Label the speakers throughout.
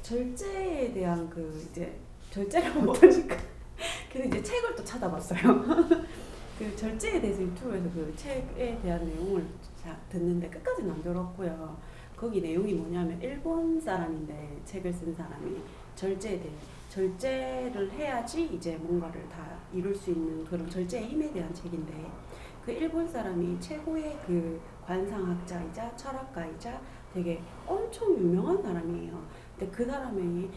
Speaker 1: 절제 절제에 대한 그 이제 절제를 못하니까 그래서 이제 책을 또 찾아봤어요. 그 절제에 대해서 유튜브에서 그 책에 대한 내용을 자, 듣는데 끝까지는 안 들었고요. 거기 내용이 뭐냐면 일본 사람인데 책을 쓴 사람이 절제에 대해 절제를 해야지 이제 뭔가를 다 이룰 수 있는 그런 절제의 힘에 대한 책인데 그 일본 사람이 최고의 그 관상학자이자 철학가이자 되게 엄청 유명한 사람이에요. 근데 그 사람의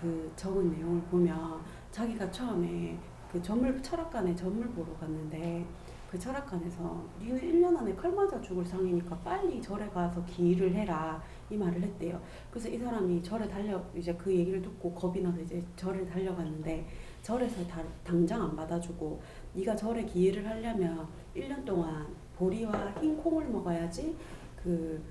Speaker 1: 그 적은 내용을 보면 자기가 처음에 그 전물 철학관에 전물 보러 갔는데 그 철학관에서 니는 1년 안에 칼 맞아 죽을 상이니까 빨리 절에 가서 기일을 해라 이 말을 했대요. 그래서 이 사람이 절에 달려 이제 그 얘기를 듣고 겁이 나서 이제 절에 달려갔는데 절에서 다, 당장 안 받아주고 네가 절에 기일을 하려면 1년 동안 보리와 흰 콩을 먹어야지 그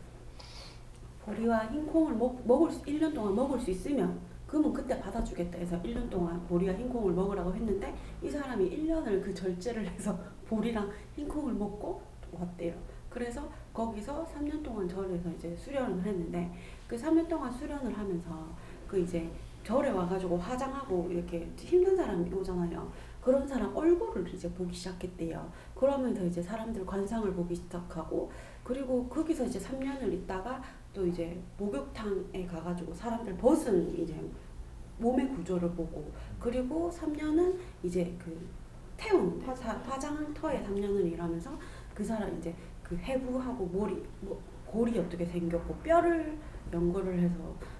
Speaker 1: 보리와 흰 콩을 먹, 먹을 수, 1년 동안 먹을 수 있으면 그러면 그때 받아주겠다 해서 1년 동안 보리와 흰 콩을 먹으라고 했는데 이 사람이 1년을 그 절제를 해서 보리랑 흰 콩을 먹고 왔대요. 그래서 거기서 3년 동안 절에서 이제 수련을 했는데 그 3년 동안 수련을 하면서 그 이제 절에 와가지고 화장하고 이렇게 힘든 사람이 오잖아요. 그런 사람 얼굴을 이제 보기 시작했대요. 그러면서 이제 사람들 관상을 보기 시작하고 그리고 거기서 이제 3년을 있다가 또 이제 목욕탕에 가가지고 사람들 벗은 이제 몸의 구조를 보고 그리고 3년은 이제 그 태운 화, 화장터에 3년을 일하면서 그 사람 이제 그 해부하고 머리 뭐 골이 어떻게 생겼고 뼈를 연구를 해서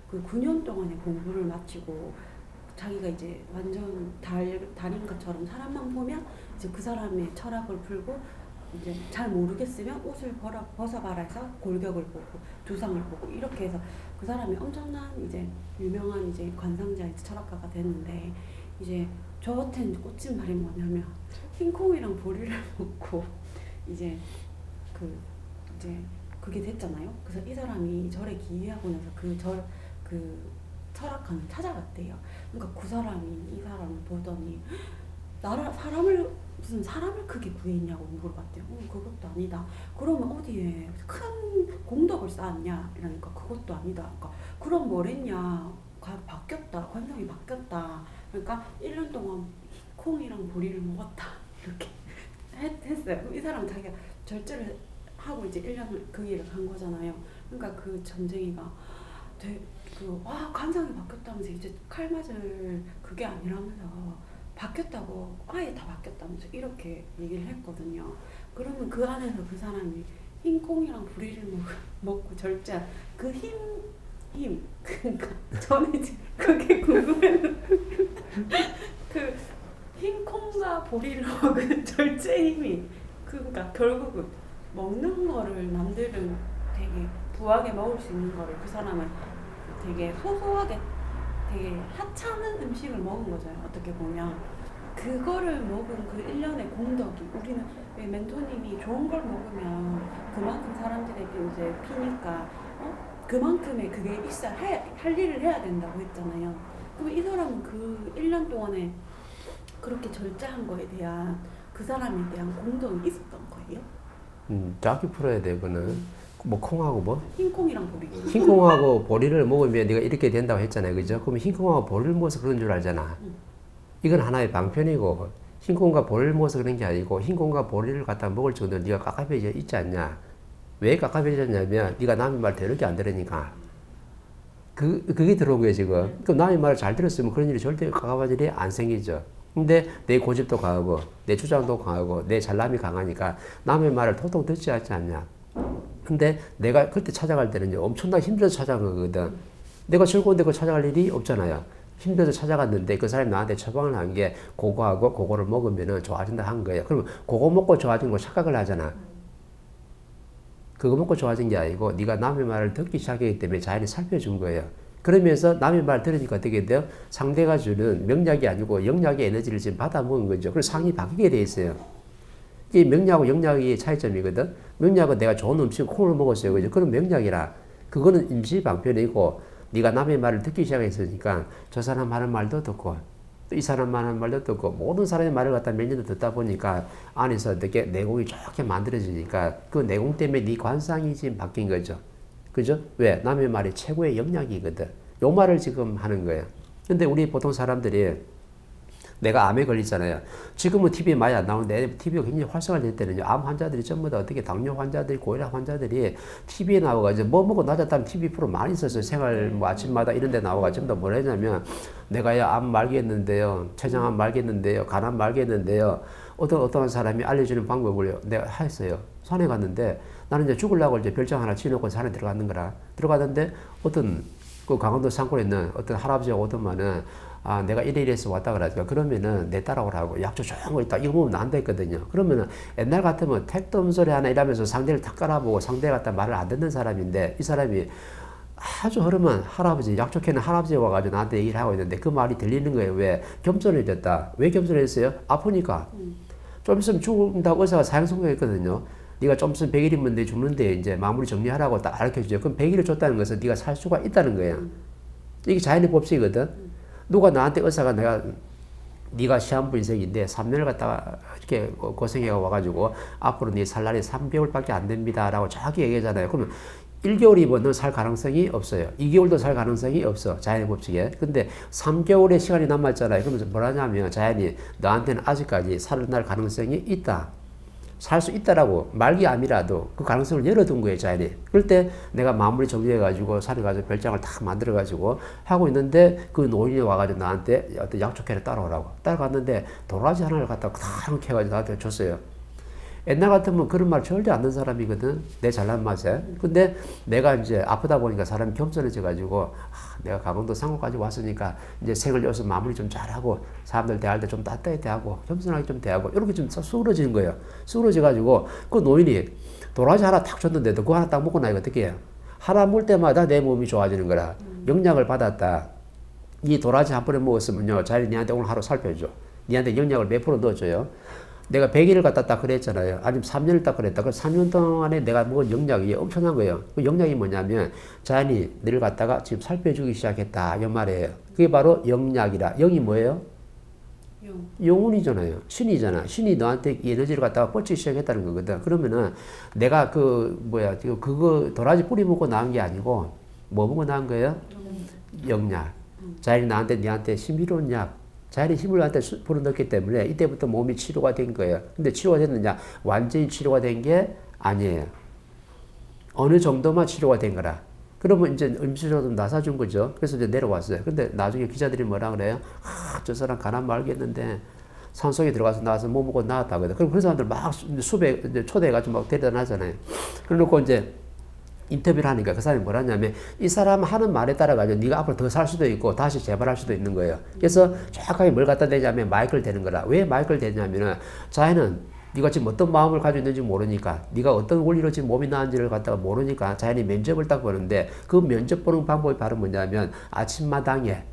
Speaker 1: 그 9년 동안의 공부를 마치고 자기가 이제 완전 달, 달인 것처럼 사람만 보면 이제 그 사람의 철학을 풀고 이제 잘 모르겠으면 옷을 벗어, 벗어봐라 해서 골격을 보고 두상을 보고 이렇게 해서 그 사람이 엄청난 이제 유명한 이제 관상자 철학가가 됐는데 이제 저한테는 꽂힌 말이 뭐냐면 흰콩이랑 보리를 먹고 이제 그 이제 그게 됐잖아요. 그래서 이 사람이 절에 기이하고 나서 그 절그 철학관을 찾아갔대요. 그러니까 그 사람이 이 사람을 보더니 나라 사람을 무슨 사람을 크게 구했냐고 물어봤대요. 어, 그것도 아니다. 그러면 어디에 큰 공덕을 쌓았냐? 이러니까 그것도 아니다. 그러니까 그럼 뭘 했냐? 가, 바뀌었다. 관상이 바뀌었다. 그러니까 1년 동안 콩이랑 보리를 먹었다. 이렇게 했, 했어요. 이 사람은 자기가 절제를 하고 이제 1년을 그 일을 한 거잖아요. 그러니까 그 점쟁이가 그와 관상이 바뀌었다면서 이제 칼 맞을 그게 아니라면서 바뀌었다고 아예 다 바뀌었다면서 이렇게 얘기를 했거든요. 그러면 그 안에서 그 사람이 흰 콩이랑 부리를 먹, 먹고 절제한 그 힘, 힘. 그러니까 저는 이제 그게 궁금했는데 그흰 콩과 보리를 먹은 절제 힘이 그러니까 결국은 먹는 거를 남들은 되게 부하게 먹을 수 있는 거를 그 사람은 되게 소소하게 하찮은 음식을 먹은 거잖아요. 어떻게 보면. 그거를 먹은 그 1년의 공덕이 우리는 왜 멘토님이 좋은 걸 먹으면 그만큼 사람들에게 이제 피니까 어? 그만큼의 그게 있어 할, 할 일을 해야 된다고 했잖아요. 그럼 이 사람은 그 1년 동안에 그렇게 절제한 거에 대한 그 사람에 대한 공덕이 있었던 거예요?
Speaker 2: 음, 자기 풀어야 돼, 그거는. 뭐 콩하고 뭐?
Speaker 1: 흰콩이랑 보리.
Speaker 2: 흰콩하고 보리를 먹으면 네가 이렇게 된다고 했잖아요. 그죠? 그럼 흰콩하고 보리를 먹어서 그런 줄 알잖아. 이건 하나의 방편이고 흰콩과 보리를 먹어서 그런 게 아니고 흰콩과 보리를 갖다 먹을 정도로 네가 깝깝해져 있지 않냐. 왜 깝깝해졌냐면 네가 남의 말 대르게 안 들으니까. 그, 그게 들어온 거예요, 지금. 그럼 남의 말을 잘 들었으면 그런 일이 절대 깝깝한 일이 안 생기죠. 근데 내 고집도 강하고, 내 주장도 강하고, 내 잘남이 강하니까 남의 말을 도통 듣지 않지 않냐. 근데 내가 그때 찾아갈 때는 엄청나게 힘들어서 찾아간 거거든. 내가 즐거운데 그 찾아갈 일이 없잖아요. 힘들어서 찾아갔는데 그 사람이 나한테 처방을 한 게 그거하고 그거를 먹으면은 좋아진다 한 거예요. 그러면 그거 먹고 좋아진 거 착각을 하잖아. 그거 먹고 좋아진 게 아니고 네가 남의 말을 듣기 시작했기 때문에 자연히 살펴준 거예요. 그러면서 남의 말 들으니까 어떻게 돼요? 상대가 주는 명약이 아니고 영약의 에너지를 지금 받아 먹은 거죠. 그래서 상이 바뀌게 돼 있어요. 이게 명약하고 영약의 차이점이거든. 명약은 내가 좋은 음식 콩을 먹었어요. 그죠? 그럼 명약이라. 그거는 임시 방편이고 네가 남의 말을 듣기 시작했으니까 저 사람 하는 말도 듣고 또 이 사람 하는 말도 듣고 모든 사람의 말을 갖다 몇 년도 듣다 보니까 안에서 어떻게 내공이 좋게 만들어지니까 그 내공 때문에 네 관상이 지금 바뀐 거죠. 그죠? 왜? 남의 말이 최고의 영향이거든. 요 말을 지금 하는 거예요. 근데 우리 보통 사람들이 내가 암에 걸리잖아요. 지금은 TV에 많이 안 나오는데 TV가 굉장히 활성화될 때는요. 암 환자들이 전부 다 어떻게 당뇨 환자들이 고혈압 환자들이 TV에 나와가지고 뭐 먹고 낮았다는 TV 프로 많이 있었어요. 생활 뭐 아침마다 이런 데 나와가지고 전부 다뭘 했냐면 내가 야암 말겠는데요. 췌장암 말겠는데요. 간암 말겠는데요. 어떤 어떤 사람이 알려주는 방법을 내가 했어요. 산에 갔는데 나는 이제 죽으려고 이제 별장 하나 치놓고 산에 들어갔는 거라. 들어갔는데 어떤 그 강원도 산골에 있는 어떤 할아버지가 오더만은 아 내가 이래 이래서 왔다 그러니까 그러면은 내 따라오라고 약초 거 있다. 이거 보면 안 됐거든요. 그러면은 옛날 같으면 택도 없는 소리 하나 이러면서 상대를 탁 깔아보고 상대 갖다 말을 안 듣는 사람인데 이 사람이 아주 흐르면 할아버지 약초캐는 할아버지 와가지고 나한테 얘기를 하고 있는데 그 말이 들리는 거예요. 왜? 겸손해졌다. 왜 겸손해졌어요? 아프니까. 좀 있으면 죽는다고 의사가 사형 선고했거든요. 네가 좀 있으면 100일이면 내 죽는데 이제 마무리 정리하라고 딱 가르쳐주죠 그럼 100일을 줬다는 것은 네가 살 수가 있다는 거예요 이게 자연의 법칙이거든 누가 나한테 의사가 내가 네가 시한부 인생인데 3년을 갖다가 이렇게 고생해 와가지고 앞으로 네 살 날이 3개월밖에 안 됩니다라고 정확히 얘기하잖아요. 그러면 1개월이면 넌살 가능성이 없어요. 2개월도 살 가능성이 없어. 자연의 법칙에. 근데 3개월의 시간이 남았잖아요. 그러면서 뭐라냐면 자연이 너한테는 아직까지 살날 가능성이 있다. 살 수 있다라고 말기 암이라도 그 가능성을 열어둔 거예요 자연이 그럴 때 내가 마무리 정리해가지고 산에 가서 별장을 탁 만들어가지고 하고 있는데 그 노인이 와가지고 나한테 어떤 약초캐를 따라오라고. 따라갔는데 도라지 하나를 갖다가 탁 캐가지고 나한테 줬어요 옛날 같으면 그런 말 절대 안 듣는 사람이거든. 내 잘난 맛에. 근데 내가 이제 아프다 보니까 사람이 겸손해져가지고, 아, 내가 강원도 상호까지 왔으니까 이제 생을 여기서 마무리 좀 잘하고, 사람들 대할 때 좀 따뜻하게 대하고, 겸손하게 좀 대하고, 이렇게 좀 수그러지는 거예요. 수그러져가지고, 그 노인이 도라지 하나 탁 줬는데도 그거 하나 딱 먹고 나니까 어떻게 해요? 하나 물 때마다 내 몸이 좋아지는 거라. 영양을 받았다. 이 도라지 한 번에 먹었으면요. 자리 니한테 오늘 하루 살펴줘. 니한테 영양을 몇 프로 넣어줘요. 내가 100일을 갖다 딱 그랬잖아요. 아니면 3년을 딱 그랬다. 그 3년 동안에 내가 먹은 영양이 엄청난 거예요. 그 영양이 뭐냐면 자연이 너를 갖다가 지금 살펴주기 시작했다. 이 말이에요. 그게 바로 영약이라. 영이 뭐예요?
Speaker 1: 용.
Speaker 2: 영혼이잖아요. 신이잖아. 신이 너한테 이 에너지를 갖다가 뻗치기 시작했다는 거거든. 그러면은 내가 그 뭐야 지금 그거 도라지 뿌리 먹고 나온 게 아니고 뭐 먹고 나온 거예요? 영약. 자연이 나한테 니한테 신비로운 약. 자연이 힘을 나한테 수- 불어넣기 때문에 이때부터 몸이 치료가 된 거예요. 근데 치료가 됐느냐? 완전히 치료가 된 게 아니에요. 어느 정도만 치료가 된 거라. 그러면 이제 음식이라도 좀 나사준 거죠. 그래서 이제 내려왔어요. 근데 나중에 기자들이 뭐라 그래요? 아, 저 사람 가난 말겠는데 산속에 들어가서 나와서 뭐 먹고 나왔다거든. 그럼 그런 사람들 막 이제 초대해가지고 막 대단하잖아요. 그래놓고 이제 인터뷰를 하니까 그 사람이 뭐라냐면 이 사람 하는 말에 따라 가지고 네가 앞으로 더 살 수도 있고 다시 재발할 수도 있는 거예요. 그래서 정확하게 뭘 갖다 대냐면 마이크를 대는 거라. 왜 마이크를 대냐면은 자연은 네가 지금 어떤 마음을 가지고 있는지 모르니까 네가 어떤 원리로 지금 몸이 나은지를 갖다가 모르니까 자연이 면접을 딱 보는데 그 면접 보는 방법이 바로 뭐냐면 아침마당에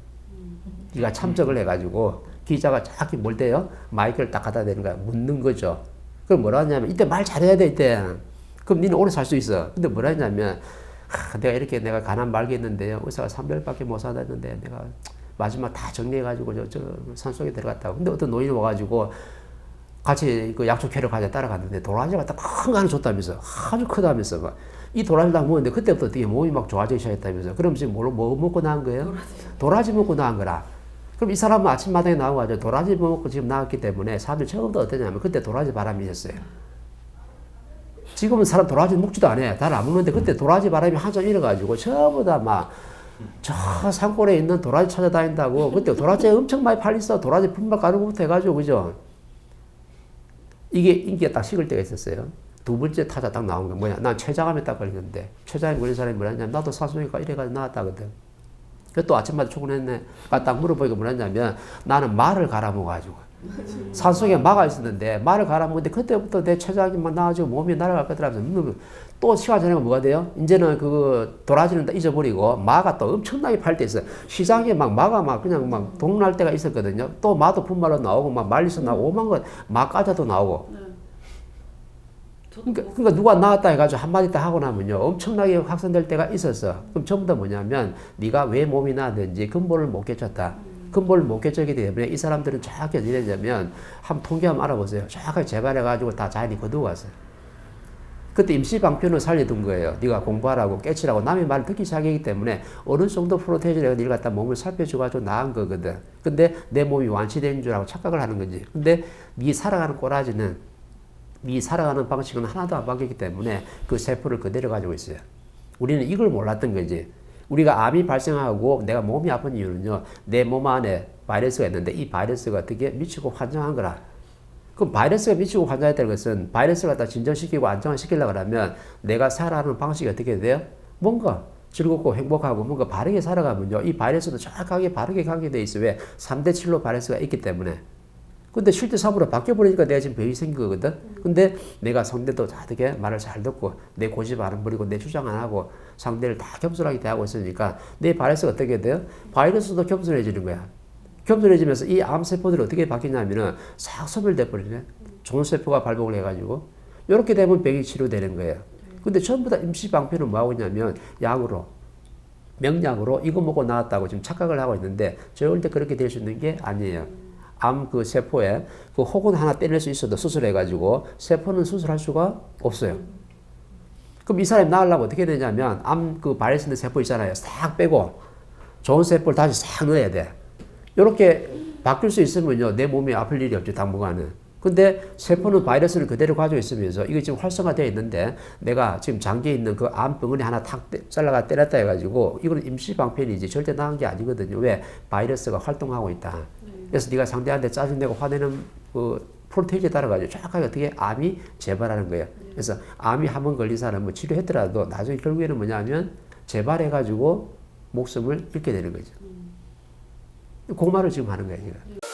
Speaker 2: 네가 참석을 해가지고 기자가 정확히 뭘 대요? 마이크를 딱 갖다 대는 거야. 묻는 거죠. 그럼 뭐라 하냐면 이때 말 잘해야 돼 이때. 그럼 니는 오래 살 수 있어. 근데 뭐라 했냐면 하, 내가 이렇게 내가 가난 말겠는데요. 의사가 3개월밖에 못 살았는데 내가 마지막 다 정리해가지고 저, 저 산속에 들어갔다고. 근데 어떤 노인이 와가지고 같이 그 약초 캐러 가자 따라갔는데 도라지가 딱큰거 하나 줬다면서 아주 크다면서 막. 이 도라지 딱 먹었는데 그때부터 어떻게 몸이 막 좋아지기 시작했다면서 그럼 지금 뭐, 뭐 먹고 나온 거예요? 도라지 먹고 나온 거라. 그럼 이 사람은 아침마당에 나와가지고 도라지 먹고 지금 나왔기 때문에 사람들이 처음부터 어떠냐면 그때 도라지 바람이 있었어요. 지금은 사람 도라지 먹지도 않아요. 다안 먹는데 그때 도라지 바람이 한참 일어가지고 전부 다 막 저 산골에 있는 도라지 찾아다닌다고 그때 도라지 엄청 많이 팔렸어. 도라지 분말 가는 것부터 해가지고 그죠? 이게 인기가 딱 식을 때가 있었어요. 두 번째 타자 딱 나온 게 뭐냐? 난 췌장암에 딱 걸렸는데 췌장암 걸린 사람이 뭐냐면 나도 사소니까 이래가지고 나왔다거든. 그또 아침마다 출근했네. 딱 물어보니까 뭐냐면 나는 말을 갈아먹어가지고 산속에 막아 있었는데 말을 갈아먹는데 그때부터 내 췌장이 막 나와지고 몸이 날아갈 거더라면서 또 시간 지나면 뭐가 돼요? 이제는 그 도라지는 다 잊어버리고 마가 또 엄청나게 팔 때 있어요. 시장에 막 마가 막 그냥 막 동날 때가 있었거든요. 또 마도 분말로 나오고 막 말리서 나오고 오만 것마 까자도 나오고
Speaker 1: 네.
Speaker 2: 그러니까,
Speaker 1: 뭐
Speaker 2: 그러니까 누가 나왔다 해가지고 한마디 딱 하고 나면요 엄청나게 확산될 때가 있었어. 그럼 전부 다 뭐냐면 네가 왜 몸이 나는지 근본을 못 깨쳤다. 근본을 못 깨쳤기 때문에 이 사람들은 정확히 어떻게 되냐면 한번 통계 한번 알아보세요. 정확하게 재발해가지고 다 자연이 거두고 갔어요. 그때 임시 방편을 살려둔 거예요. 네가 공부하라고 깨치라고 남의 말을 듣기 시작하기 때문에 어느 정도 프로테이즈를 내가 갖다 몸을 살펴줘가지고 나은 거거든. 근데 내 몸이 완치된 줄 알고 착각을 하는 거지. 근데 네 살아가는 꼬라지는 네 살아가는 방식은 하나도 안 바뀌기 때문에 그 세포를 그대로 가지고 있어요. 우리는 이걸 몰랐던 거지. 우리가 암이 발생하고 내가 몸이 아픈 이유는요. 내 몸 안에 바이러스가 있는데 이 바이러스가 어떻게 미치고 환장한 거라. 그럼 바이러스가 미치고 환장했다는 것은 바이러스를 갖다 진정시키고 안정시키려고 하면 내가 살아가는 방식이 어떻게 돼요? 뭔가 즐겁고 행복하고 뭔가 바르게 살아가면요. 이 바이러스도 정확하게 바르게 가게 돼 있어. 왜? 3대 7로 바이러스가 있기 때문에. 근데 실제 3으로 바뀌어버리니까 내가 지금 병이 생긴 거거든? 근데 내가 상대도 어떻게 말을 잘 듣고 내 고집 안 부리고 내 주장 안 하고 상대를 다 겸손하게 대하고 있으니까 내 바이러스가 어떻게 돼요? 바이러스도 겸손해지는 거야. 겸손해지면서 이 암세포들이 어떻게 바뀌냐면은 싹 소멸돼 버리네. 좋은 세포가 발복을 해가지고 이렇게 되면 병이 치료되는 거예요. 근데 전부 다 임시 방편은 뭐 하고 있냐면 약으로 명약으로 이거 먹고 나왔다고 지금 착각을 하고 있는데 절대 그렇게 될 수 있는 게 아니에요. 암 그 세포에 그 혹은 하나 떼낼 수 있어도 수술해가지고 세포는 수술할 수가 없어요. 그럼 이 사람이 나으려면 어떻게 되냐면 암 그 바이러스 있는 세포 있잖아요. 싹 빼고 좋은 세포를 다시 싹 넣어야 돼. 이렇게 바뀔 수 있으면요. 내 몸이 아플 일이 없죠. 당분간은. 근데 세포는 바이러스를 그대로 가지고 있으면서 이게 지금 활성화되어 있는데 내가 지금 장기에 있는 그 암병원에 하나 탁 떼- 잘라가 때렸다 해가지고 이거는 임시 방편이지 절대 나은 게 아니거든요. 왜? 바이러스가 활동하고 있다. 그래서 네가 상대한테 짜증내고 화내는 그 프로테이지에 따라가지고 정확하게 어떻게 암이 재발하는 거예요. 그래서 암이 한 번 걸린 사람은 치료했더라도 나중에 결국에는 뭐냐면 재발해가지고 목숨을 잃게 되는 거죠. 그 말을 지금 하는 거예요. 지금.